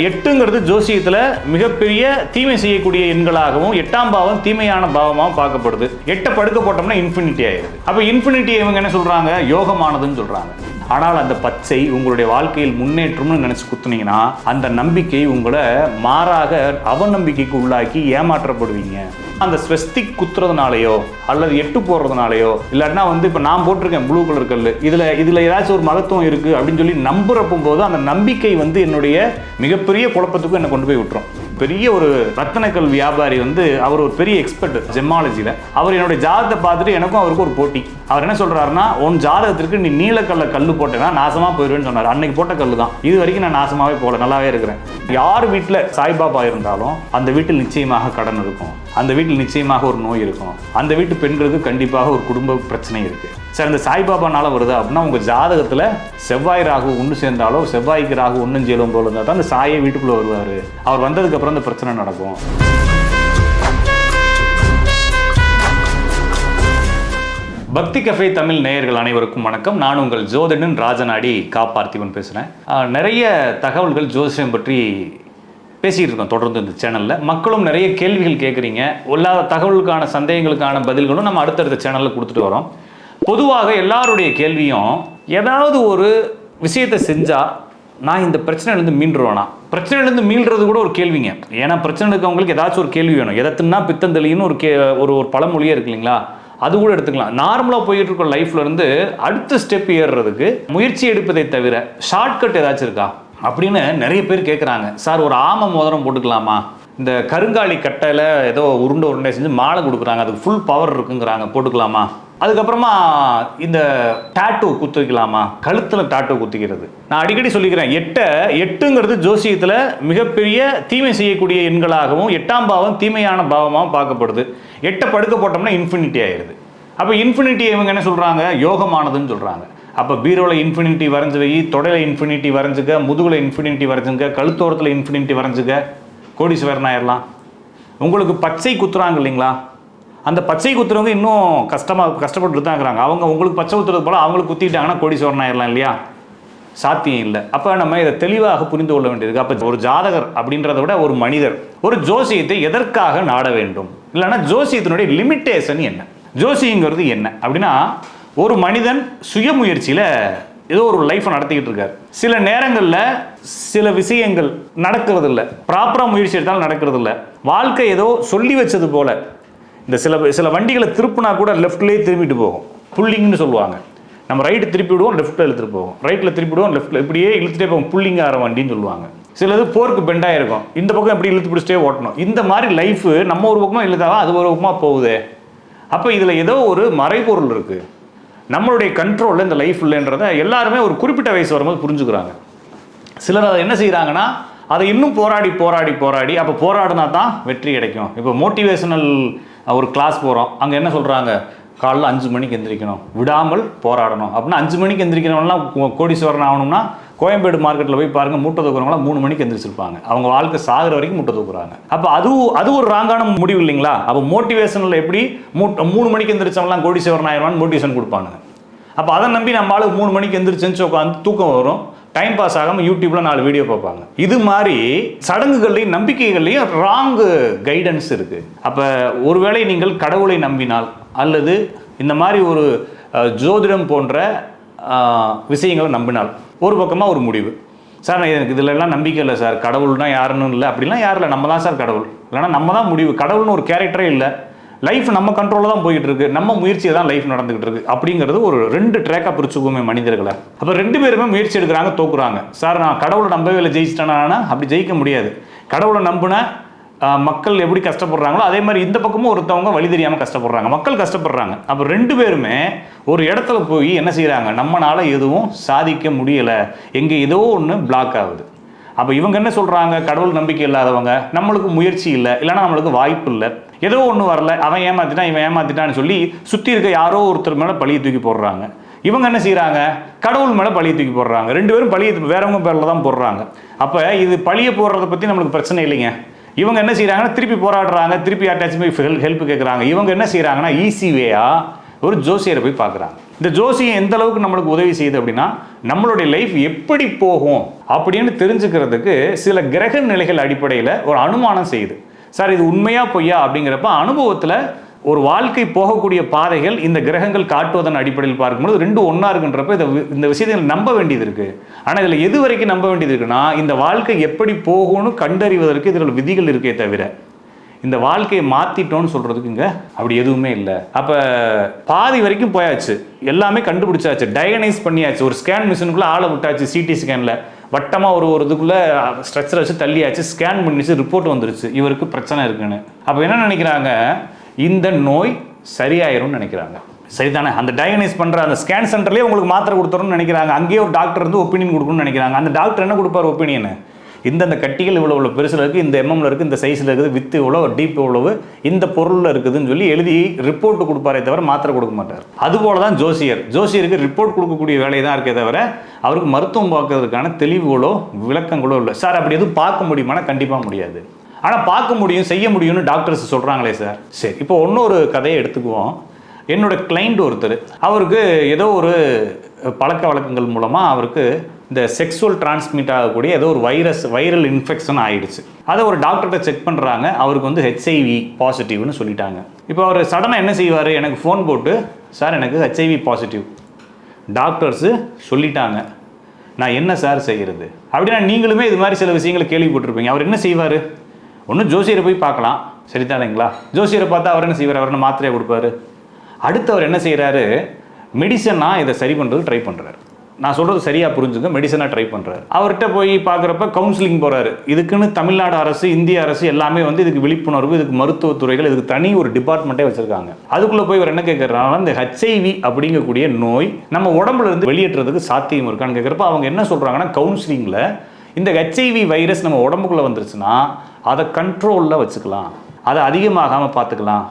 எட்டுங்கிறது ஜோசியத்தில் மிகப்பெரிய தீமை செய்யக்கூடிய எண்களாகவும் எட்டாம் பாவம் தீமையான பாவமாகவும் பார்க்கப்படுது. எட்டை படுக்க போட்டோம்னா இன்ஃபினிட்டி ஆயிடுது. அப்போ இன்ஃபினிட்டி இவங்க என்ன சொல்கிறாங்க யோகமானதுன்னு சொல்கிறாங்க ஆனால் அந்த பச்சை உங்களுடைய வாழ்க்கையில் முன்னேற்றம்னு நினச்சி குத்துனீங்கன்னா அந்த நம்பிக்கை உங்களை மாறாக அவநம்பிக்கைக்கு உள்ளாக்கி ஏமாற்றப்படுவீங்க. அந்த ஸ்வஸ்திக் குத்துறதுனாலயோ அல்லது எட்டு போடுறதுனாலயோ இல்லைன்னா வந்து இப்போ நான் போட்டிருக்கேன் ப்ளூ கலர் கல் இதில் இதில் ஏதாச்சும் ஒரு மகத்துவம் இருக்குது அப்படின்னு சொல்லி நம்புறப்பும் போது அந்த நம்பிக்கை வந்து என்னுடைய மிகப்பெரிய குழப்பத்துக்கும் என்னை கொண்டு போய் விட்டுரும். பெரிய ஒரு ரத்தனக்கல் வியாபாரி வந்து அவர் ஒரு பெரிய எக்ஸ்பர்ட் ஜெமாலஜியில் அவர் என்னுடைய ஜாதகத்தை பார்த்துட்டு எனக்கும் அவருக்கு ஒரு போட்டி. அவர் என்ன சொல்கிறாருன்னா உன் ஜாதகத்திற்கு நீ நீலக்கல்ல கல் போட்டேன்னா நாசமாக போயிடுவேன்னு சொன்னார். அன்னைக்கு போட்ட கல் தான் இது வரைக்கும் நான் நாசமாகவே போகல. நல்லாவே இருக்கிறேன். யார் வீட்டில் சாய்பாபா இருந்தாலும் அந்த வீட்டில் நிச்சயமாக கடன் இருக்கும். அந்த வீட்டில் நிச்சயமாக ஒரு நோய் இருக்கும். அந்த வீட்டு பெண்களுக்கு கண்டிப்பாக ஒரு குடும்ப பிரச்சனை இருக்குது சார் இந்த சாய்பாபானால வருதா அப்படின்னா உங்கள் ஜாதகத்தில் செவ்வாய் ராகு ஒன்று சேர்ந்தாலோ செவ்வாய்க்கு ராகு ஒன்றும் சேலும் போல இருந்தால் தான் அந்த சாயை வீட்டுக்குள்ளே வருவார். அவர் வந்ததுக்கப்புறம் அந்த இந்த பிரச்சனை நடக்கும். பக்தி கஃபே தமிழ் நேயர்கள் அனைவருக்கும் வணக்கம். நான் உங்கள் ஜோதிடன் ராஜநாடி கா பார்த்திபன் பேசுகிறேன் நிறைய தகவல்கள் ஜோசியம் பற்றி பேசிகிட்டு இருக்கோம் தொடர்ந்து இந்த சேனலில். மக்களும் நிறைய கேள்விகள் கேட்குறீங்க எல்லா தகவலுக்கான சந்தேகங்களுக்கான பதில்களும் நம்ம அடுத்தடுத்த சேனலில் கொடுத்துட்டு வரோம். பொதுவாக எல்லாருடைய கேள்வியும் ஏதாவது ஒரு விஷயத்தை செஞ்சால் நான் இந்த பிரச்சனையிலேருந்து மீண்டுருவேனா? பிரச்சனையிலேருந்து மீள்றது கூட ஒரு கேள்விங்க. ஏன்னா பிரச்சனை இருக்கவங்களுக்கு ஏதாச்சும் ஒரு கேள்வி வேணும். எதை தின்னா ஒரு கே ஒரு ஒரு பழமொழியே இருக்கு இல்லைங்களா? அது கூட எடுத்துக்கலாம். நார்மலாக போயிட்டு இருக்க லைஃப்லேருந்து அடுத்த ஸ்டெப் ஏறுறதுக்கு முயற்சி எடுப்பதை தவிர ஷார்ட்கட் ஏதாச்சும் இருக்கா? அப்படின்னு நிறைய பேர் கேட்குறாங்க சார் ஒரு ஆம மோதிரம் போட்டுக்கலாமா? இந்த கருங்காலி கட்டையில் ஏதோ உருண்டை உருண்டை செஞ்சு மாலை கொடுக்குறாங்க. அதுக்கு ஃபுல் பவர் இருக்குங்கிறாங்க. போட்டுக்கலாமா? அதுக்கப்புறமா இந்த டாட்டூ குத்து வைக்கலாமா கழுத்தில் டாட்டூ குத்திக்கிறது. நான் அடிக்கடி சொல்லிக்கிறேன் எட்டை எட்டுங்கிறது ஜோசியத்தில் மிகப்பெரிய தீமை செய்யக்கூடிய எண்களாகவும் எட்டாம் பாவம் தீமையான பாவமாகவும் பார்க்கப்படுது. எட்டை படுக்க போட்டோம்னா இன்ஃபினிட்டி ஆயிடுது அப்போ இன்ஃபினிட்டி இவங்க என்ன சொல்கிறாங்க யோகமானதுன்னு சொல்கிறாங்க அப்போ பீரோவில் இன்ஃபினிட்டி வரைஞ்சு வை தொடையில் இன்ஃபினிட்டி வரைஞ்சுக்க முதுகில் இன்ஃபினிட்டி வரைஞ்சுங்க கழுத்தோரத்தில் இன்ஃபினிட்டி வரைஞ்சுக்க கோடீஸ்வரன் ஆயிடலாம் உங்களுக்கு பச்சை குத்துறாங்க இல்லைங்களா? அந்த பச்சை குத்துறவங்க இன்னும் கஷ்டமாக கஷ்டப்பட்டு தான் இருக்கிறாங்க அவங்க உங்களுக்கு பச்சை குத்துறது போல் அவங்களுக்கு குத்திட்டாங்கன்னா கோடி ஆயிடலாம் இல்லையா? சாத்தியம் இல்லை. அப்போ நம்ம இதை தெளிவாக புரிந்து கொள்ள வேண்டியது அப்போ ஒரு ஜாதகர் அப்படின்றத விட ஒரு மனிதர் ஒரு ஜோசியத்தை எதற்காக நாட வேண்டும்? இல்லைன்னா ஜோசியத்தினுடைய லிமிட்டேஷன் என்ன? ஜோசியங்கிறது என்ன? அப்படின்னா ஒரு மனிதன் சுயமுயற்சியில் ஏதோ ஒரு லைஃப்பை நடத்திக்கிட்டு இருக்கார். சில நேரங்களில் சில விஷயங்கள் நடக்கிறது இல்லை ப்ராப்பராக முயற்சி எடுத்தாலும் நடக்கிறது இல்லை வாழ்க்கை ஏதோ சொல்லி வச்சது போல இந்த சில சில வண்டிகளை திருப்பினா கூட லெஃப்ட்லேயே திரும்பிட்டு போகும். புல்லிங்னு சொல்லுவாங்க. நம்ம ரைட்டு திருப்பி விடுவோம் லெஃப்ட்டில் இழுத்துட்டு போவோம் ரைட்டில் திருப்பி விடுவோம் லெஃப்ட்டில் இப்படியே இழுத்துட்டே போவோம் புல்லிங் ஆகிற வண்டின்னு சொல்லுவாங்க. சிலது போருக்கு பெண்டாக இருக்கும். இந்த பக்கம் எப்படி இழுத்து பிடிச்சிட்டே ஓட்டணும்? இந்த மாதிரி லைஃபு நம்ம ஒரு பக்கமாக இழுத்தாலும் அது ஒரு பக்கமாக போகுதே. அப்போ இதில் ஏதோ ஒரு மறைபொருள் இருக்குது நம்மளுடைய கண்ட்ரோலில் இந்த லைஃப் இல்லைன்றதை எல்லாருமே ஒரு குறிப்பிட்ட வயசு வரும்போது புரிஞ்சுக்கிறாங்க. சிலர் அதை என்ன செய்கிறாங்கன்னா அதை இன்னும் போராடி போராடி போராடி அப்போ போராடினா தான் வெற்றி கிடைக்கும். இப்போ மோட்டிவேஷனல் ஒரு கிளாஸ் போகிறோம் அங்கே என்ன சொல்கிறாங்க காலைல அஞ்சு மணிக்கு எந்திரிக்கணும். விடாமல் போராடணும். அப்படின்னா அஞ்சு மணிக்கு எந்திரிக்கிறவங்களாம் கோடீஸ்வரன் ஆகணும்னா கோயம்பேடு மார்க்கெட்டில் போய் பாருங்கள் மூட்டை தூக்குறவங்களாம் மூணு மணிக்கு எந்திரிச்சிருப்பாங்க. அவங்க வாழ்க்கை சாகிற வரைக்கும் மூட்டை தூக்குறாங்க. அப்போ அது அது ஒரு ராங்கான முடிவு இல்லைங்களா? அப்போ மோட்டிவேஷனில் எப்படி மூட்டை மூணு மணிக்கு எந்திரிச்சவங்களாம் கோடீஸ்வரன் ஆயிடுவான்னு மோட்டிவேஷன் கொடுப்பானுங்க. அப்போ அதை நம்பி நம்ம ஆளு மூணு மணிக்கு எந்திரிச்சுன்னு உட்காந்து தூக்கம் வரும். டைம் பாஸ் ஆகாமல் யூடியூப்ல நாலு வீடியோ பார்ப்பாங்க. இது மாதிரி சடங்குகள்லையும் நம்பிக்கைகள்லையும் ராங்கு கைடன்ஸ் இருக்கு. அப்போ ஒருவேளை நீங்கள் கடவுளை நம்பினால் அல்லது இந்த மாதிரி ஒரு ஜோதிடம் போன்ற விஷயங்களை நம்பினால் ஒரு பக்கமாக ஒரு முடிவு. சார் நான் எனக்கு இதிலெல்லாம் நம்பிக்கை இல்லை சார். கடவுள்னா யாருன்னு இல்லை. அப்படிலாம் யாரும் இல்லை. நம்ம தான் சார் கடவுள். இல்லைன்னா நம்ம தான் முடிவு. கடவுள்னு ஒரு கேரக்டரே இல்லை. லைஃப் நம்ம கண்ட்ரோலில் தான் போயிட்டு இருக்கு நம்ம முயற்சியில் தான் லைஃப் நடந்துகிட்டு இருக்கு. அப்படிங்கிறது ஒரு ரெண்டு ட்ராக்காக பிரிச்சுக்குமே மனிதர்களை. அப்போ ரெண்டு பேருமே முயற்சி எடுக்கிறாங்க தோக்குறாங்க. சார் நான் கடவுளை நம்பவே இல்லை ஜெயிச்சிட்டேனா அப்படி ஜெயிக்க முடியாது. கடவுளை நம்பின மக்கள் எப்படி கஷ்டப்படுறாங்களோ அதே மாதிரி இந்த பக்கமும் ஒருத்தவங்க வழி தெரியாமல் கஷ்டப்படுறாங்க. மக்கள் கஷ்டப்படுறாங்க. அப்போ ரெண்டு பேருமே ஒரு இடத்துல போய் என்ன செய்கிறாங்க நம்மளால் எதுவும் சாதிக்க முடியலை. எங்கே ஏதோ ஒன்று பிளாக் ஆகுது. அப்போ இவங்க என்ன சொல்கிறாங்க கடவுள் நம்பிக்கை இல்லாதவங்க நம்மளுக்கு முயற்சி இல்லை. இல்லைன்னா நம்மளுக்கு வாய்ப்பு இல்லை. ஏதோ ஒன்று வரல அவன் ஏமாத்திட்டான் இவன் ஏமாத்திட்டான்னு சொல்லி சுற்றி இருக்க யாரோ ஒருத்தர் மேலே பழியை தூக்கி போடுறாங்க. இவங்க என்ன செய்கிறாங்க கடவுள் மேலே பழியை தூக்கி போடுறாங்க. ரெண்டு பேரும் பழியை வேறவங்க பேரில் தான் போடுறாங்க. அப்போ இது பழியை போடுறத பற்றி நம்மளுக்கு பிரச்சனை இல்லைங்க. இவங்க என்ன செய்கிறாங்கன்னா திருப்பி போராடுறாங்க திருப்பி அட்டாச்மெண்ட் ஹெல்ப் ஹெல்ப் கேட்குறாங்க இவங்க என்ன செய்கிறாங்கன்னா ஈஸி வேயா ஒரு ஜோசியரை போய் பார்க்குறாங்க இந்த ஜோசியம் எந்த அளவுக்கு நம்மளுக்கு உதவி செய்யுது அப்படின்னா நம்மளுடைய லைஃப் எப்படி போகும் அப்படின்னு தெரிஞ்சுக்கிறதுக்கு சில கிரக நிலைகள் அடிப்படையில் ஒரு அனுமானம் செய்யுது. சார் இது உண்மையா பொய்யா அப்படிங்கிறப்ப அனுபவத்தில் ஒரு வாழ்க்கை போகக்கூடிய பாதைகள் இந்த கிரகங்கள் காட்டுவதன் அடிப்படையில் பார்க்கும்போது ரெண்டு ஒன்றா இருக்குன்றப்ப இதை வி- இந்த விஷயத்தை நம்ப வேண்டியது இருக்குது ஆனால் இதில் எது வரைக்கும் நம்ப வேண்டியது இருக்குன்னா இந்த வாழ்க்கை எப்படி போகும்னு கண்டறிவதற்கு இதில் விதிகள் இருக்கே தவிர இந்த வாழ்க்கையை மாற்றிட்டோன்னு சொல்கிறதுக்கு இங்கே அப்படி எதுவுமே இல்லை. அப்போ பாதி வரைக்கும் போயாச்சு. எல்லாமே கண்டுபிடிச்சாச்சு. டயகனைஸ் பண்ணியாச்சு. ஒரு ஸ்கேன் மிஷினுக்குள்ளே ஆளை விட்டாச்சு சிடி ஸ்கேனில் வட்டமாக ஒரு ஒரு இதுக்குள்ளே ஸ்ட்ரக்சரை வச்சு தள்ளியாச்சு. ஸ்கேன் பண்ணிச்சு ரிப்போர்ட் வந்துருச்சு. இவருக்கு பிரச்சனை இருக்குன்னு. அப்போ என்ன நினைக்கிறாங்க? இந்த நோய் சரியாயிரும்னு நினைக்கிறாங்க. சரிதானே? அந்த டயக்னைஸ் பண்ணுற அந்த ஸ்கேன் சென்டர்லேயே உங்களுக்கு மாத்திரை கொடுத்துருன்னு நினைக்கிறாங்க. அங்கேயே ஒரு டாக்டர் வந்து ஒப்பீனியன் கொடுக்கணும்னு நினைக்கிறாங்க. அந்த டாக்டர் என்ன கொடுப்பார்? ஒப்பீனியன் இந்தந்த கட்டிகள் இவ்வளோ இவ்வளோ பெருசில் இருக்குது இந்த எம்எம்ல இருக்குது இந்த சைஸில் இருக்குது வித்து இவ்வளோ டீப் இவ்வளவு இந்த பொருளில் இருக்குதுன்னு சொல்லி எழுதி ரிப்போர்ட் கொடுப்பாரே தவிர மாத்திரை கொடுக்க மாட்டார். அதுபோல தான் ஜோசியர். ஜோசியருக்கு ரிப்போர்ட் கொடுக்கக்கூடிய வேலை தான் இருக்கே தவிர அவருக்கு மருத்துவம் பார்க்கறதுக்கான தெளிவுகளோ விளக்கங்களோ இல்லை. சார் அப்படி எதுவும் பார்க்க முடியுமானா கண்டிப்பாக முடியாது. ஆனால் பார்க்க முடியும் செய்ய முடியும்னு டாக்டர்ஸ் சொல்கிறாங்களே சார். சரி இப்போ இன்னொரு கதையை எடுத்துக்குவோம். என்னோட கிளைண்ட் ஒருத்தர் அவருக்கு ஏதோ ஒரு பழக்க வழக்கங்கள் மூலமாக அவருக்கு இந்த செக்ஸுவல் டிரான்ஸ்மிட் ஆகக்கூடிய ஏதோ ஒரு வைரஸ் வைரல் இன்ஃபெக்ஷன் ஆயிடுச்சு. அதை ஒரு டாக்டர்கிட்ட செக் பண்ணுறாங்க அவருக்கு வந்து ஹெச்ஐவி பாசிட்டிவ்னு சொல்லிட்டாங்க. இப்போ அவர் சடனாக என்ன செய்வார்? எனக்கு ஃபோன் போட்டு சார் எனக்கு ஹெச்ஐவி பாசிட்டிவ் டாக்டர்ஸு சொல்லிட்டாங்க. நான் என்ன சார் செய்கிறது அப்படின்னா நீங்களுமே இது மாதிரி சில விஷயங்களை கேள்விப்பட்டிருப்பீங்க. அவர் என்ன செய்வார்? ஒன்றும் ஜோசியரை போய் பார்க்கலாம். சரிதானுங்களா? ஜோசியரை பார்த்தா அவர் என்ன செய்வார்? அவர் என்ன மாத்திரையை கொடுப்பாரு? அடுத்து அவர் என்ன செய்கிறாரு மெடிசனாக இதை சரி பண்ணுறது ட்ரை பண்ணுறாரு நான் சொல்கிறது சரியாக புரிஞ்சுங்க மெடிசனாக ட்ரை பண்ணுறாரு அவர்கிட்ட போய் பார்க்குறப்ப கவுன்சிலிங் போகிறாரு இதுக்குன்னு தமிழ்நாடு அரசு இந்திய அரசு எல்லாமே வந்து இதுக்கு விழிப்புணர்வு இதுக்கு மருத்துவத்துறைகள் இதுக்கு தனி ஒரு டிபார்ட்மெண்ட்டே வச்சுருக்காங்க. அதுக்குள்ளே போய் இவர் என்ன கேட்குறாங்கன்னா இந்த ஹெச்ஐவி அப்படிங்கக்கூடிய நோய் நம்ம உடம்புல இருந்து வெளியேற்றுறதுக்கு சாத்தியம் இருக்கான்னு கேட்குறப்ப அவங்க என்ன சொல்கிறாங்கன்னா கவுன்சிலிங்கில் இந்த ஹெச்ஐவி வைரஸ் நம்ம உடம்புக்குள்ளே வந்துருச்சுன்னா அதை கண்ட்ரோலில் வச்சுக்கலாம். அதை அதிகமாகாமல் பார்த்துக்கலாம்.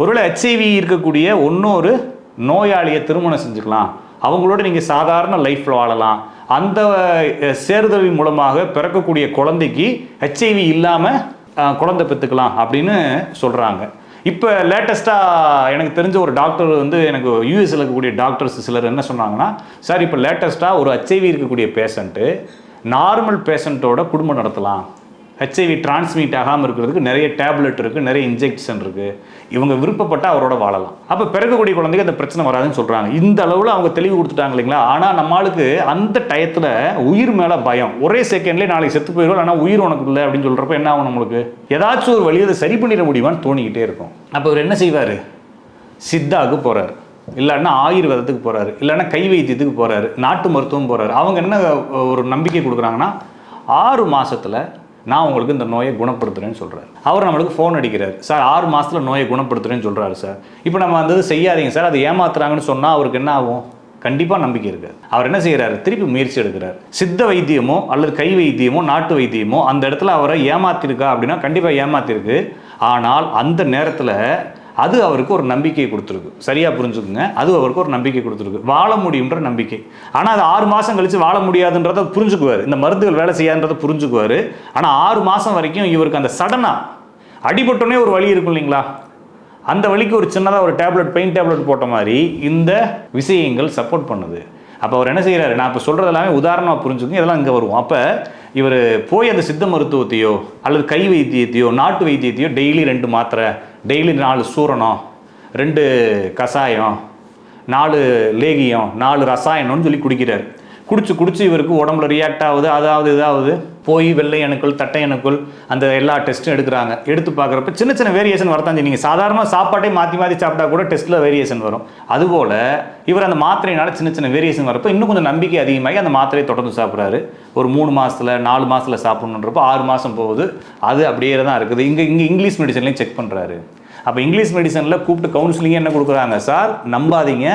ஒருவேளை ஹெச்ஐவி இருக்கக்கூடிய இன்னொரு நோயாளியை திருமணம் செஞ்சுக்கலாம். அவங்களோட நீங்கள் சாதாரண லைஃப்பில் வாழலாம். அந்த சேருதவி மூலமாக பிறக்கக்கூடிய குழந்தைக்கு ஹெச்ஐவி இல்லாமல் குழந்தை பெற்றுக்கலாம் அப்படின்னு சொல்கிறாங்க இப்போ லேட்டஸ்ட்டாக எனக்கு தெரிஞ்ச ஒரு டாக்டர் வந்து எனக்கு யூஎஸ்ல இருக்கக்கூடிய டாக்டர்ஸ் சிலர் என்ன சொன்னாங்கன்னா சார் இப்போ லேட்டஸ்ட்டாக ஒரு ஹெச்ஐவி இருக்கக்கூடிய பேஷண்ட்டு நார்மல் பேஷண்ட்டோட குடும்பம் நடத்தலாம். ஹெச்ஐவி டிரான்ஸ்மிட் ஆகாமல் இருக்கிறதுக்கு நிறைய டேப்லெட் இருக்குது நிறைய இன்ஜெக்ஷன் இருக்குது இவங்க விருப்பப்பட்டால் அவரோட வாழலாம். அப்போ பிறக்கக்கூடிய குழந்தைக்கு அந்த பிரச்சனை வராதுன்னு சொல்கிறாங்க இந்த அளவில் அவங்க தெளிவு கொடுத்துட்டாங்க இல்லைங்களா? ஆனால் நம்மளுக்கு அந்த டயத்தில் உயிர் மேலே பயம். ஒரே செகண்ட்லேயே நாளைக்கு செத்து போயிடும் ஆனால் உயிர் உனக்கு இல்லை அப்படின்னு சொல்கிறப்ப என்ன ஆகும் நம்மளுக்கு? ஏதாச்சும் ஒரு வழியை அதை சரி பண்ணிட முடியுமான்னு தோணிக்கிட்டே இருக்கும். அப்போ இவர் என்ன செய்வார்? சித்தாவுக்கு போகிறார் இல்லைன்னா ஆயுர்வேதத்துக்கு போகிறாரு இல்லைன்னா கை வைத்தியத்துக்கு போகிறாரு நாட்டு மருத்துவம் போகிறாரு அவங்க என்ன ஒரு நம்பிக்கை கொடுக்குறாங்கன்னா ஆறு மாதத்தில் நான் உங்களுக்கு இந்த நோயை குணப்படுத்துறேன்னு சொல்கிறார் அவர் நம்மளுக்கு ஃபோன் அடிக்கிறார். சார் ஆறு மாதத்தில் நோயை குணப்படுத்துறேன்னு சொல்கிறாரு சார். இப்போ நம்ம அந்த இது செய்யாதீங்க சார். அது ஏமாத்துறாங்கன்னு சொன்னால் அவருக்கு என்ன ஆகும்? கண்டிப்பாக நம்பிக்கை இருக்காது. அவர் என்ன செய்கிறாரு திருப்பி முயற்சி எடுக்கிறார். சித்த வைத்தியமோ அல்லது கை வைத்தியமோ நாட்டு வைத்தியமோ அந்த இடத்துல அவரை ஏமாத்திருக்கா அப்படின்னா கண்டிப்பாக ஏமாத்திருக்கு. ஆனால் அந்த நேரத்தில் அது அவருக்கு ஒரு நம்பிக்கை கொடுத்துருக்கு. சரியாக புரிஞ்சுக்குங்க. அது அவருக்கு ஒரு நம்பிக்கை கொடுத்துருக்கு. வாழ முடியுன்ற நம்பிக்கை. ஆனால் அது ஆறு மாதம் கழித்து வாழ முடியாதுன்றதை புரிஞ்சுக்குவார். இந்த மருந்துகள் வேலை செய்யாதுன்றதை புரிஞ்சுக்குவார். ஆனால் ஆறு மாதம் வரைக்கும் இவருக்கு அந்த சடனாக அடிபட்டோன்னே ஒரு வழி இருக்கும் இல்லைங்களா? அந்த வழிக்கு ஒரு சின்னதாக ஒரு டேப்லெட் பெயின் டேப்லெட் போட்ட மாதிரி இந்த விஷயங்கள் சப்போர்ட் பண்ணுது. அப்போ அவர் என்ன செய்கிறாரு நான் இப்போ சொல்கிறது எல்லாமே உதாரணமாக புரிஞ்சுக்கோங்க. இதெல்லாம் இங்கே வருவோம். அப்போ இவர் போய் அந்த சித்த மருத்துவத்தையோ அல்லது கை வைத்தியத்தையோ நாட்டு வைத்தியத்தையோ டெய்லி ரெண்டு மாத்திரை டெய்லி நாலு சூரணம் ரெண்டு கஷாயம் நாலு லேகியம் நாலு ரசாயனம்னு சொல்லி குடிக்கிறார். குடிச்சு குடிச்சு இவருக்கு உடம்புல ரியாக்ட் ஆகுது அதாவது இதாவது போய் வெள்ளை அணுக்கள் தட்டை அணுக்கள் அந்த எல்லா டெஸ்ட்டும் எடுக்கிறாங்க. எடுத்து பார்க்குறப்ப சின்ன சின்ன வேரியேஷன் வரத்தான் செய்யும். நீங்கள் சாப்பாட்டே மாற்றி மாற்றி சாப்பிட்டா கூட டெஸ்ட்டில் வேரியேஷன் வரும். அதுபோல் இவர் அந்த மாத்திரையினால சின்ன சின்ன வேரியேஷன் வரப்போ இன்னும் கொஞ்சம் நம்பிக்கை அதிகமாகி அந்த மாத்திரையை தொடர்ந்து சாப்பிட்றாரு. ஒரு மூணு மாதத்தில் நாலு மாதத்தில் சாப்பிட்ணுன்றப்போ ஆறு மாதம் போகுது. அது அப்படியே தான் இருக்குது. இங்கே இங்கே இங்கிலீஷ் மெடிசன்லேயும் செக் பண்ணுறாரு அப்போ இங்கிலீஷ் மெடிசனில் கூப்பிட்டு கவுன்சிலிங்கே என்ன கொடுக்குறாங்க? சார் நம்பாதீங்க.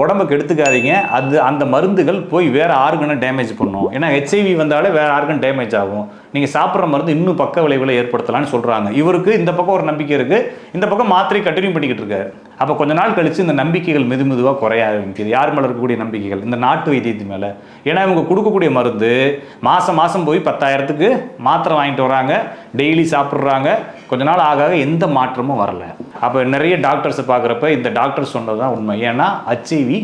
உடம்புக்கு கெடுத்துக்காதீங்க அது அந்த மருந்துகள் போய் வேற ஆர்கனை டேமேஜ் பண்ணும். ஏன்னா ஹெச்ஐவி வந்தாலே வேற ஆர்கன் டேமேஜ் ஆகும். நீங்கள் சாப்பிட்ற மருந்து இன்னும் பக்க விளைவுகளை ஏற்படுத்தலாம்னு சொல்கிறாங்க இவருக்கு இந்த பக்கம் ஒரு நம்பிக்கை இருக்குது இந்த பக்கம் மாத்திரை கண்டினியூ பண்ணிக்கிட்டு இருக்காரு. அப்போ கொஞ்ச நாள் கழித்து இந்த நம்பிக்கைகள் மெது மெதுவாக குறைய ஆரம்பிக்குது யார் மேலே இருக்கக்கூடிய நம்பிக்கைகள்? இந்த நாட்டு வைத்தியத்து மேலே. ஏன்னா இவங்க கொடுக்கக்கூடிய மருந்து மாதம் மாதம் போய் பத்தாயிரத்துக்கு மாத்திரை வாங்கிட்டு வராங்க. டெய்லி சாப்பிட்றாங்க. கொஞ்ச நாள் ஆக ஆக எந்த மாற்றமும் வரல. அப்போ நிறைய டாக்டர்ஸை பார்க்குறப்ப இந்த டாக்டர் சொன்னது தான் உண்மை. ஏன்னா ஹச்ஐவி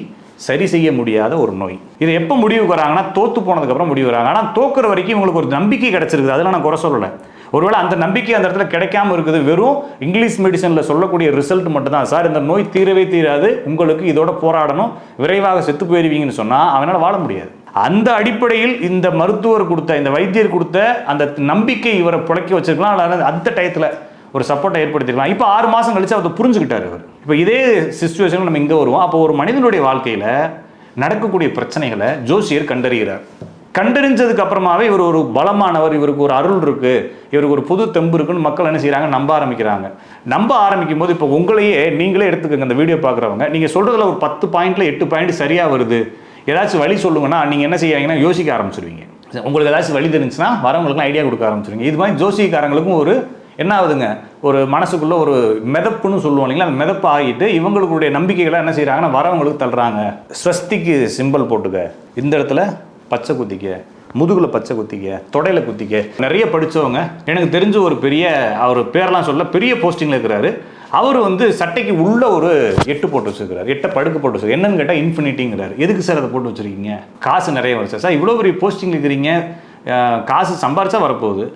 சரி செய்ய முடியாத ஒரு நோய். இதை எப்போ முடிவுக்கு வராங்கன்னா தோத்து போனதுக்கப்புறம் முடிவு வராங்க. ஆனால் தோக்குற வரைக்கும் இவங்களுக்கு ஒரு நம்பிக்கை கிடைச்சிருக்குது. அதெல்லாம் நான் குறை சொல்லலை. ஒருவேளை அந்த நம்பிக்கை அந்த இடத்துல கிடைக்காம இருக்குது. வெறும் இங்கிலீஷ் மெடிசனில் சொல்லக்கூடிய ரிசல்ட் மட்டும்தான். சார் இந்த நோய் தீரவே தீராது. உங்களுக்கு இதோட போராடணும். விரைவாக செத்து போயிடுவீங்கன்னு சொன்னால் அவனால் வாழ முடியாது. அந்த அடிப்படையில் இந்த மருத்துவர் கொடுத்த இந்த வைத்தியர் கொடுத்த அந்த நம்பிக்கை இவரை புழைக்க வச்சிருக்கலாம். அல்லது அந்த டயத்தில் ஒரு சப்போர்ட்டை ஏற்படுத்திருக்கலாம். இப்போ ஆறு மாதம் கழிச்சு அதை புரிஞ்சுக்கிட்டார் அவர் இப்போ இதே சுச்சுவேஷன் நம்ம இங்கே வருவோம். அப்போ ஒரு மனிதனுடைய வாழ்க்கையில் நடக்கக்கூடிய பிரச்சனைகளை ஜோசியர் கண்டறிகிறார். கண்டறிஞ்சதுக்கு அப்புறமாவே இவர் ஒரு பலமானவர் இவருக்கு ஒரு அருள் இருக்கு இவருக்கு ஒரு புது தெம்பு இருக்குன்னு மக்கள் என்ன செய்கிறாங்க நம்ப ஆரம்பிக்கிறாங்க. நம்ப ஆரம்பிக்கும் போது இப்போ உங்களையே நீங்களே எடுத்துக்கோங்க இந்த வீடியோ பார்க்குறவங்க. நீங்கள் சொல்றதுல ஒரு பத்து பாயிண்ட்ல எட்டு பாயிண்ட் சரியா வருது. ஏதாச்சும் வழி சொல்லுங்கன்னா நீங்கள் என்ன செய்வீங்கன்னா யோசிக்க ஆரம்பிச்சிருவீங்க. உங்களுக்கு ஏதாச்சும் வழி தெரிஞ்சுன்னா வரவங்களுக்குலாம் ஐடியா கொடுக்க ஆரம்பிச்சிருவீங்க. இது மாதிரி ஜோசிக்காரங்களுக்கும் ஒரு என்ன ஆகுதுங்க? ஒரு மனசுக்குள்ள ஒரு மிதப்புன்னு சொல்லுவோம் இல்லைங்களா? அந்த மிதப்பு ஆகிட்டு இவங்களுடைய நம்பிக்கைகளை என்ன செய்கிறாங்கன்னா வரவங்களுக்கு தள்ளுறாங்க. ஸ்வஸ்திக்கு சிம்பல் போட்டுக்க. இந்த இடத்துல பச்சை குத்திக்க. முதுகில் பச்சை குத்திக்க. தொடையில குத்திக்க. நிறைய படிச்சவங்க எனக்கு தெரிஞ்ச ஒரு பெரிய அவர் பேரெலாம் சொல்ல பெரிய போஸ்டிங்கில் இருக்கிறாரு. அவர் வந்து சட்டைக்கு உள்ள ஒரு எட்டு போட்டு வச்சிருக்காரு எட்டை படுக்க போட்டு வச்சிருக்காரு என்னன்னு கேட்டால் இன்ஃபினிட்டிங்கிறார் எதுக்கு சார் அதை போட்டு வச்சுருக்கீங்க? காசு நிறைய வருது சார். சார் இவ்வளோ பெரிய போஸ்டிங் இருக்கிறீங்க. காசு சம்பாரிச்சா வரப்போகுது.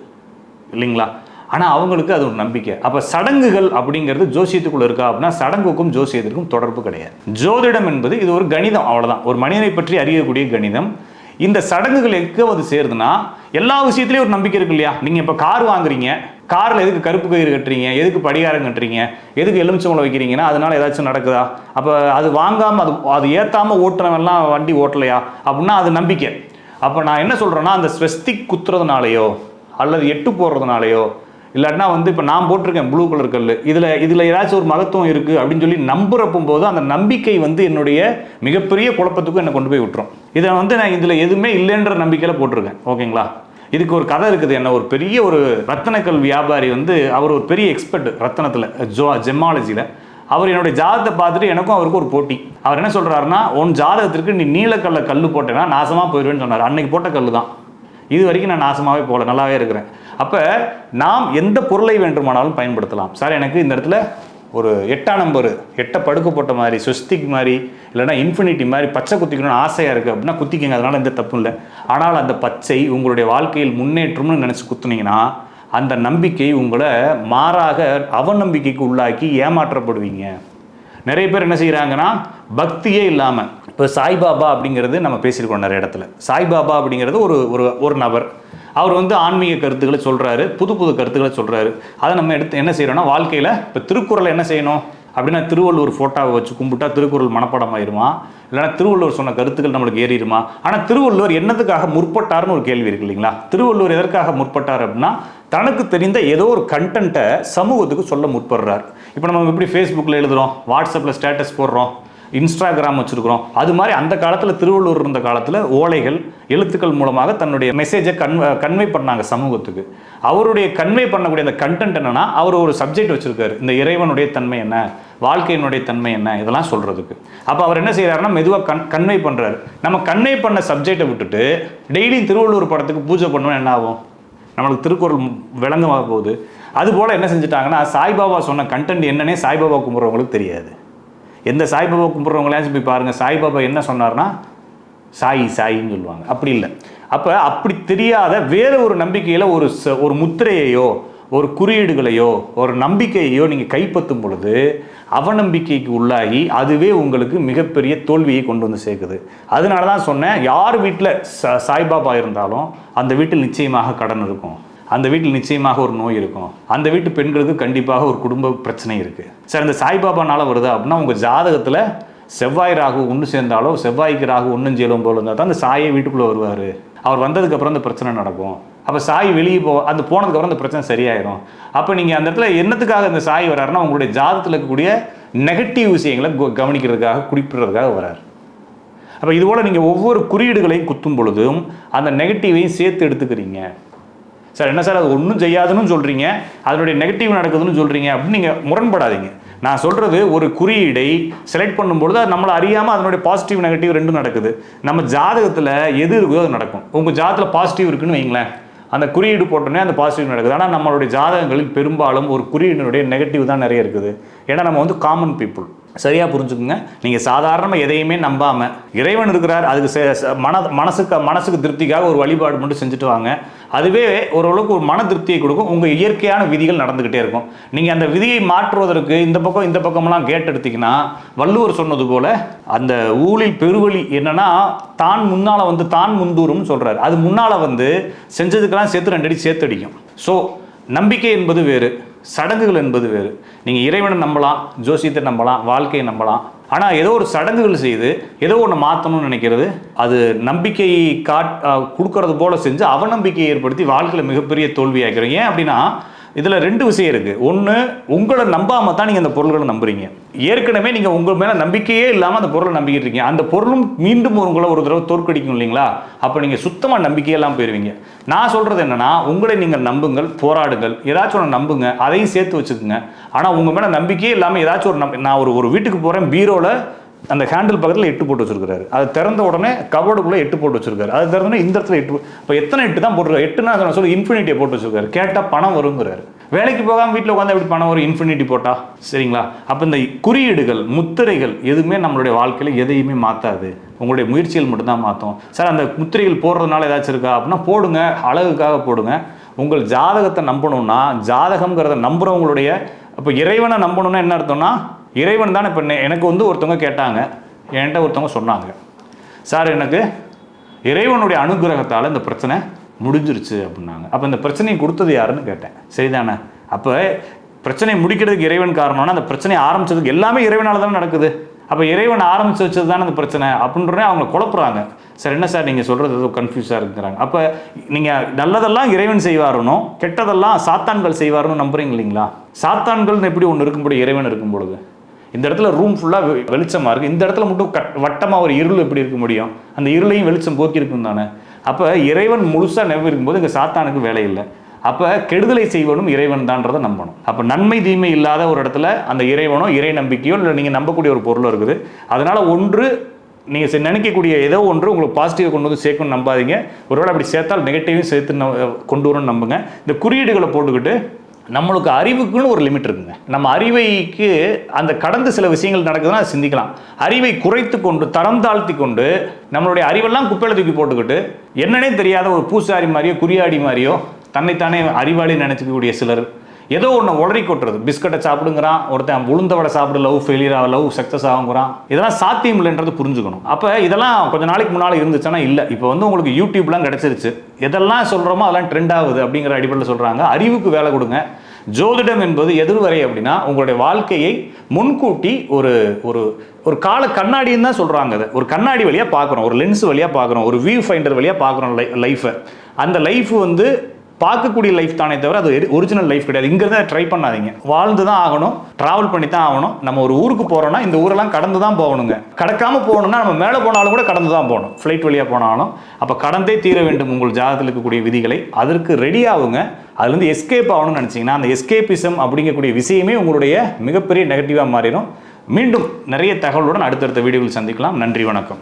இல்லைங்களா? ஆனால் அவங்களுக்கு அது ஒரு நம்பிக்கை. அப்போ சடங்குகள் அப்படிங்கிறது ஜோசியத்துக்குள்ளே இருக்கா அப்படின்னா சடங்குக்கும் ஜோசியத்திற்கும் தொடர்பு கிடையாது. ஜோதிடம் என்பது இது ஒரு கணிதம் அவ்வளோதான் ஒரு மனிதனை பற்றி அறியக்கூடிய கணிதம். இந்த சடங்குகள் எங்கே வந்து சேருதுன்னா எல்லா விஷயத்துலையும் ஒரு நம்பிக்கை இருக்கு இல்லையா? நீங்கள் இப்போ கார் வாங்குறீங்க காரில் எதுக்கு கருப்பு கயிறு கட்டுறீங்க எதுக்கு படிகாரம் கட்டுறீங்க எதுக்கு எலுமிச்சம்பழம் வைக்கிறீங்கன்னா அதனால ஏதாச்சும் நடக்குதா? அப்போ அது வாங்காமல் அது அது ஏற்றாமல் ஓட்டுறவெல்லாம் வண்டி ஓட்டலையா? அப்படின்னா அது நம்பிக்கை. அப்போ நான் என்ன சொல்கிறேன்னா அந்த ஸ்வஸ்திக் குத்துறதுனாலையோ அல்லது எட்டு போடுறதுனாலையோ இல்லாட்டினா வந்து இப்போ நான் போட்டிருக்கேன் ப்ளூ கலர் கல் இதில் இதில் ஏதாச்சும் ஒரு மகத்துவம் இருக்குது அப்படின்னு சொல்லி நம்புறப்பும் போது அந்த நம்பிக்கை வந்து என்னுடைய மிகப்பெரிய குழப்பத்துக்கும் என்னை கொண்டு போய் விட்டுரும். இதை வந்து நான் இதில் எதுவுமே இல்லைன்ற நம்பிக்கையில் போட்டிருக்கேன். ஓகேங்களா? இதுக்கு ஒரு கதை இருக்குது. என்ன ஒரு பெரிய ஒரு ரத்தனக்கல் வியாபாரி வந்து அவர் ஒரு பெரிய எக்ஸ்பர்ட் ரத்தனத்தில் ஜோ ஜெமாலஜியில் அவர் என்னுடைய ஜாதகத்தை பார்த்துட்டு எனக்கும் அவருக்கும் ஒரு போட்டி. அவர் என்ன சொல்கிறாருன்னா உன் ஜாதகத்திற்கு நீ நீலக்கல்ல கல் போட்டேன்னா நாசமாக போயிடுவேன்னு சொன்னார். அன்னைக்கு போட்ட கல் தான் இது வரைக்கும் நான் நாசமாகவே போகல. நல்லாவே இருக்கிறேன். அப்போ நாம் எந்த பொருளை வேண்டுமானாலும் பயன்படுத்தலாம். சார் எனக்கு இந்த இடத்துல ஒரு எட்டாம் நம்பர் எட்டை படுக்க போட்ட மாதிரி சுஸ்திக் மாதிரி இல்லைன்னா இன்ஃபினிட்டி மாதிரி பச்சை குத்திக்கணும்னு ஆசையாக இருக்குது அப்படின்னா குத்திக்கங்க அதனால் எந்த தப்பும் இல்லை. ஆனால் அந்த பச்சை உங்களுடைய வாழ்க்கையில் முன்னேற்றம்னு நினச்சி குத்துனீங்கன்னா அந்த நம்பிக்கை உங்களை மாறாக அவநம்பிக்கைக்கு உள்ளாக்கி ஏமாற்றப்படுவீங்க. நிறைய பேர் என்ன செய்கிறாங்கன்னா பக்தியே இல்லாமல் இப்போ சாய்பாபா அப்படிங்கிறது நம்ம பேசியிருக்கோம் நிறைய இடத்துல. சாய்பாபா அப்படிங்கிறது ஒரு ஒரு ஒரு நபர். அவர் வந்து ஆன்மீக கருத்துக்களை சொல்கிறாரு புது புது கருத்துக்களை சொல்கிறாரு அதை நம்ம எடுத்து என்ன செய்கிறோம்னா வாழ்க்கையில் இப்போ திருக்குறளை என்ன செய்யணும்? அப்படின்னா திருவள்ளுவர் ஃபோட்டோவை வச்சு கும்பிட்டா திருக்குறள் மனப்பாடம் ஆயிருமா இல்லைன்னா திருவள்ளுவர் சொன்ன கருத்துக்கள் நம்மளுக்கு ஏறிடுமா? ஆனால் திருவள்ளுவர் என்னதுக்காக முற்பட்டார்னு ஒரு கேள்வி இருக்கு இல்லைங்களா? திருவள்ளுவர் எதற்காக முற்பட்டார் அப்படின்னா தனக்கு தெரிந்த ஏதோ ஒரு கண்டென்ட்டை சமூகத்துக்கு சொல்ல முற்படுறார். இப்போ நம்ம எப்படி ஃபேஸ்புக்கில் எழுதுகிறோம் வாட்ஸ்அப்பில் ஸ்டேட்டஸ் போடுறோம் இன்ஸ்டாகிராம் வச்சுருக்கிறோம். அது மாதிரி அந்த காலத்தில் திருவள்ளூர் இருந்த காலத்தில் ஓலைகள் எழுத்துக்கள் மூலமாக தன்னுடைய மெசேஜை கன் கன்வே பண்ணாங்க சமூகத்துக்கு. அவருடைய கன்வே பண்ணக்கூடிய அந்த கண்டென்ட் என்னன்னா அவர் ஒரு சப்ஜெக்ட் வச்சுருக்காரு. இந்த இறைவனுடைய தன்மை என்ன? வாழ்க்கையினுடைய தன்மை என்ன? இதெல்லாம் சொல்கிறதுக்கு அப்போ அவர் என்ன செய்கிறாருன்னா மெதுவாக கன் கன்வே பண்ணுறாரு நம்ம கன்வே பண்ண சப்ஜெக்டை விட்டுட்டு டெய்லியும் திருவள்ளுவர் படத்துக்கு பூஜை பண்ணோம்னா என்ன ஆகும்? நம்மளுக்கு திருக்குறள் விளங்கமாக போகுது. அதுபோல் என்ன செஞ்சுட்டாங்கன்னா சாய்பாபா சொன்ன கண்டென்ட் என்னன்னே சாய்பாபா கும்பிட்றவங்களுக்கு தெரியாது. எந்த சாய்பாபா கும்பிட்றவங்களாச்சும் போய் பாருங்கள் சாய்பாபா என்ன சொன்னார்னா சாய் சாயின்னு சொல்லுவாங்க. அப்படி இல்லை. அப்போ அப்படி தெரியாத வேறு ஒரு நம்பிக்கையில் ஒரு ச- ஒரு முத்திரையையோ ஒரு குறியீடுகளையோ ஒரு நம்பிக்கையையோ நீங்கள் கைப்பற்றும் பொழுது அவநம்பிக்கைக்கு உள்ளாகி அதுவே உங்களுக்கு மிகப்பெரிய தோல்வியை கொண்டு வந்து சேர்க்குது. அதனால தான் சொன்னேன் யார் வீட்டில் ச சாய்பாபா இருந்தாலும் அந்த வீட்டில் நிச்சயமாக கடன் இருக்கும். அந்த வீட்டில் நிச்சயமாக ஒரு நோய் இருக்கும் அந்த வீட்டு பெண்களுக்கு கண்டிப்பாக ஒரு குடும்ப பிரச்சனை இருக்குது சார் இந்த சாய்பாபானால் வருதா அப்படின்னா உங்கள் ஜாதகத்தில் செவ்வாய் ராகு ஒன்று சேர்ந்தாலோ செவ்வாய்க்கு ராகு ஒன்றும் சேலும் போல இருந்தால் தான் அந்த சாயை வீட்டுக்குள்ளே வருவார். அவர் வந்ததுக்கப்புறம் அந்த பிரச்சனை நடக்கும். அப்போ சாய் வெளியே போ அந்த போனதுக்கப்புறம் அந்த பிரச்சனை சரியாயிரும். அப்போ நீங்கள் அந்த இடத்துல என்னத்துக்காக இந்த சாய் வராருன்னா உங்களுடைய ஜாதகத்தில் இருக்கக்கூடிய நெகட்டிவ் விஷயங்களை கவனிக்கிறதுக்காக குறிப்பிடுறதுக்காக வரார். அப்போ இதுபோல் நீங்கள் ஒவ்வொரு குறியீடுகளையும் குத்தும் பொழுதும் அந்த நெகட்டிவையும் சேர்த்து எடுத்துக்கிறீங்க. சார் என்ன சார் அது ஒன்றும் செய்யாதுன்னு சொல்கிறீங்க அதனுடைய நெகட்டிவ் நடக்குதுன்னு சொல்கிறீங்க அப்படின்னு நீங்கள் முரண்படாதீங்க. நான் சொல்கிறது ஒரு குறியீடை செலக்ட் பண்ணும்பொழுது அது நம்மளை அறியாமல் அதனுடைய பாசிட்டிவ் நெகட்டிவ் ரெண்டும் நடக்குது. நம்ம ஜாதகத்தில் எது இருக்குதோ அது நடக்கும். உங்கள் ஜாதகத்தில் பாசிட்டிவ் இருக்குன்னு வைங்களேன். அந்த குறியீடு போட்டோன்னே அந்த பாசிட்டிவ் நடக்குது. ஆனால் நம்மளுடைய ஜாதகங்களில் பெரும்பாலும் ஒரு குறியீடினுடைய நெகட்டிவ் தான் நிறைய இருக்குது. ஏன்னா நம்ம வந்து காமன் பீப்புள் சரியாக புரிஞ்சுக்குங்க. நீங்கள் சாதாரணமாக எதையுமே நம்பாமல் இறைவன் இருக்கிறார் அதுக்கு மன மனசுக்கு மனசுக்கு திருப்திக்காக ஒரு வழிபாடு மட்டும் செஞ்சுட்டு வாங்க. அதுவே ஓரளவுக்கு ஒரு மன திருப்தியை கொடுக்கும் உங்கள் இயற்கையான விதிகள் நடந்துக்கிட்டே இருக்கும். நீங்கள் அந்த விதியை மாற்றுவதற்கு இந்த பக்கம் இந்த பக்கமெல்லாம் கேட்டெடுத்தீங்கன்னா வள்ளுவர் சொன்னது போல் அந்த ஊழில் பெருவழி என்னன்னா தான் முன்னால் வந்து தான் முந்தூரும்னு சொல்கிறாரு அது முன்னால் வந்து செஞ்சதுக்கெல்லாம் சேர்த்து ரெண்டடி சேர்த்து அடிக்கும். ஸோ நம்பிக்கை என்பது வேறு. சடங்குகள் என்பது வேறு. நீங்கள் இறைவனை நம்பலாம் ஜோசியத்தை நம்பலாம் வாழ்க்கையை நம்பலாம். ஆனால் ஏதோ ஒரு சடங்குகள் செய்து ஏதோ ஒன்று மாற்றணும்னு நினைக்கிறது அது நம்பிக்கை காட் கொடுக்கறது போல செஞ்சு அவநம்பிக்கையை ஏற்படுத்தி வாழ்க்கையில் மிகப்பெரிய தோல்வியாகிறோம் ஏன் அப்படின்னா இதில் ரெண்டு விஷயம் இருக்குது ஒன்று உங்களை நம்பாமல் தான் நீங்கள் அந்த பொருள்களை நம்புறீங்க. ஏற்கனவே நீங்கள் உங்கள் மேலே நம்பிக்கையே இல்லாமல் அந்த பொருளை நம்பிக்கிட்டு இருக்கீங்க. அந்த பொருளும் மீண்டும் உங்களை ஒரு தடவை தோற்கடிக்கும் இல்லைங்களா? அப்போ நீங்கள் சுத்தமாக நம்பிக்கையெல்லாம் போயிடுவீங்க நான் சொல்கிறது என்னென்னா உங்களை நீங்கள் நம்புங்கள் போராடுங்கள். ஏதாச்சும் ஒன்று நம்புங்க அதையும் சேர்த்து வச்சுக்கோங்க. ஆனால் உங்கள் மேலே நம்பிக்கையே இல்லாமல் ஏதாச்சும் ஒரு நம்ப நான் ஒரு ஒரு வீட்டுக்கு போகிறேன் பீரோவில் அந்த ஹேண்டில் பக்கத்தில் எட்டு போட்டு வச்சிருக்காரு அது திறந்த உடனே கபோர்டுக்குள்ளே எட்டு போட்டு வச்சிருக்காரு அது திறந்தோடனே இந்த இடத்துல எட்டு இப்போ எத்தனை எட்டு தான் போட்டுருக்காரு? எட்டுனா நான் சொல்லி இன்ஃபினிட்டியை போட்டு வச்சிருக்காரு கேட்டால் பணம் வருங்கிறாரு. வேலைக்கு போகாமல் வீட்டில் உட்காந்து எப்படி பணம் வரும்? இன்ஃபினிட்டி போட்டா? சரிங்களா? அப்போ இந்த குறியீடுகள் முத்திரைகள் எதுவுமே நம்மளுடைய வாழ்க்கையில் எதையுமே மாற்றாது உங்களுடைய முயற்சிகள் மட்டும்தான் மாற்றும் சார் அந்த முத்திரைகள் போடுறதுனால ஏதாச்சும் இருக்கா? அப்படின்னா போடுங்க அழகுக்காக போடுங்க. உங்கள் ஜாதகத்தை நம்பணும்னா ஜாதகம்ங்கிறத நம்புறவங்களுடைய அப்போ இறைவனை நம்பணும்னா என்ன அர்த்தம்னா இறைவன் தான் இப்போ எனக்கு வந்து ஒருத்தவங்க கேட்டாங்க. என்கிட்ட ஒருத்தவங்க சொன்னாங்க. சார் எனக்கு இறைவனுடைய அனுகிரகத்தால் இந்த பிரச்சனை முடிஞ்சிருச்சு அப்படின்னாங்க. அப்போ இந்த பிரச்சனையை கொடுத்தது யாருன்னு கேட்டேன். சரிதானே? அப்போ பிரச்சனையை முடிக்கிறதுக்கு இறைவன் காரணம்னா அந்த பிரச்சனையை ஆரம்பிச்சதுக்கு எல்லாமே இறைவனால் தானே நடக்குது. அப்போ இறைவன் ஆரம்பிச்சு வச்சது தானே அந்த பிரச்சனை அப்படின்றே அவங்க குழப்புறாங்க. சார் என்ன சார் நீங்கள் சொல்கிறது ஏதோ கன்ஃபியூஸாக இருக்கிறாங்க. அப்போ நீங்கள் நல்லதெல்லாம் இறைவன் செய்வாருனோ கெட்டதெல்லாம் சாத்தான்கள் செய்வாருன்னு நம்புறீங்க இல்லைங்களா? சாத்தான்கள்னு எப்படி ஒன்று இருக்கும்போது இறைவன் இருக்கும் பொழுது இந்த இடத்துல ரூம் ஃபுல்லாக வெளிச்சமாக இருக்குது இந்த இடத்துல மட்டும் கட் வட்டமாக ஒரு இருள் எப்படி இருக்க முடியும்? அந்த இருளையும் வெளிச்சம் போக்கியிருக்கும் தானே? அப்போ இறைவன் முழுசாக நம்பி இருக்கும்போது இங்கே சாத்தானுக்கு வேலை இல்லை. அப்போ கெடுதலை செய்வனும் இறைவன் தான்றதை நம்பணும். அப்போ நன்மை தீமை இல்லாத ஒரு இடத்துல அந்த இறைவனோ இறை நம்பிக்கையோ இல்லை நீங்கள் நம்பக்கூடிய ஒரு பொருளோ இருக்குது. அதனால் ஒன்று நீங்கள் நினைக்கக்கூடிய ஏதோ ஒன்று உங்களுக்கு பாசிட்டிவ் கொண்டு வந்து சேர்க்கணும்னு நம்பாதீங்க. ஒருவேளை அப்படி சேர்த்தால் நெகட்டிவும் சேர்த்து ந- கொண்டு வரணும்னு நம்புங்க. இந்த குறியீடுகளை போட்டுக்கிட்டு நம்மளுக்கு அறிவுக்குன்னு ஒரு லிமிட் இருக்குங்க. நம்ம அறிவைக்கு அந்த கடந்து சில விஷயங்கள் நடக்குதுன்னா அதை சிந்திக்கலாம். அறிவை குறைத்து கொண்டு தரம் தாழ்த்தி கொண்டு நம்மளுடைய அறிவெல்லாம் குப்பையில தூக்கி போட்டுக்கிட்டு என்னன்னே தெரியாத ஒரு பூசாரி மாதிரியோ குறியாடி மாதிரியோ தன்னைத்தானே அறிவாளி நினைச்சுக்கக்கூடிய சிலர் ஏதோ ஒன்று உளறி கொட்டுறது. பிஸ்கட்டை சாப்பிடுங்கிறான் ஒருத்தன் உளுந்த வடை சாப்பிடு லவ் ஃபெயிலியர் ஆக லவ் சக்ஸஸ் ஆகுங்கிறான். இதெல்லாம் சாத்தியம் இல்லைன்றது புரிஞ்சுக்கணும். அப்போ இதெல்லாம் கொஞ்ச நாளைக்கு முன்னால் இருந்துச்சுன்னா இல்லை. இப்போ வந்து உங்களுக்கு யூடியூப்லாம் கிடச்சிருச்சு. எதெல்லாம் சொல்கிறோமோ அதெல்லாம் ட்ரெண்ட் ஆகுது அப்படிங்கிற அடிப்படையில் சொல்கிறாங்க அறிவுக்கு வேலை கொடுங்க. ஜோதிடம் என்பது எதிர்வரை அப்படின்னா உங்களுடைய வாழ்க்கையை முன்கூட்டி ஒரு ஒரு ஒரு கால கண்ணாடின்னு தான் சொல்கிறாங்க அதை. ஒரு கண்ணாடி வழியாக பார்க்குறோம் ஒரு லென்ஸ் வழியாக பார்க்குறோம் ஒரு வியூ ஃபைண்டர் வழியாக பார்க்குறோம் லை லைஃப்பை அந்த லைஃப் வந்து பார்க்கக்கூடிய லைஃப் தானே தவிர அது ஒரிஜினல் லைஃப் கிடையாது. இங்கிறத ட்ரை பண்ணாதீங்க. வாழ்ந்து தான் ஆகணும் ட்ராவல் பண்ணி தான் ஆகணும். நம்ம ஒரு ஊருக்கு போகிறோம்னா இந்த ஊரெல்லாம் கடந்து தான் போகணுங்க. கடக்காமல் போகணும்னா நம்ம மேலே போனாலும் கூட கடந்து தான் போகணும். ஃப்ளைட் வழியாக போனாலும். அப்போ கடந்தே தீர வேண்டும் உங்கள் ஜாதகத்தில் இருக்கக்கூடிய விதிகளை. அதற்கு ரெடி ஆகுங்க. அதுலேருந்து எஸ்கேப் ஆகணும்னு நினச்சிங்கன்னா அந்த எஸ்கேபிசம் அப்படிங்கக்கூடிய விஷயமே உங்களுடைய மிகப்பெரிய நெகட்டிவாக மாறிடும். மீண்டும் நிறைய தகவலுடன் அடுத்தடுத்த வீடியோவில் சந்திக்கலாம். நன்றி வணக்கம்.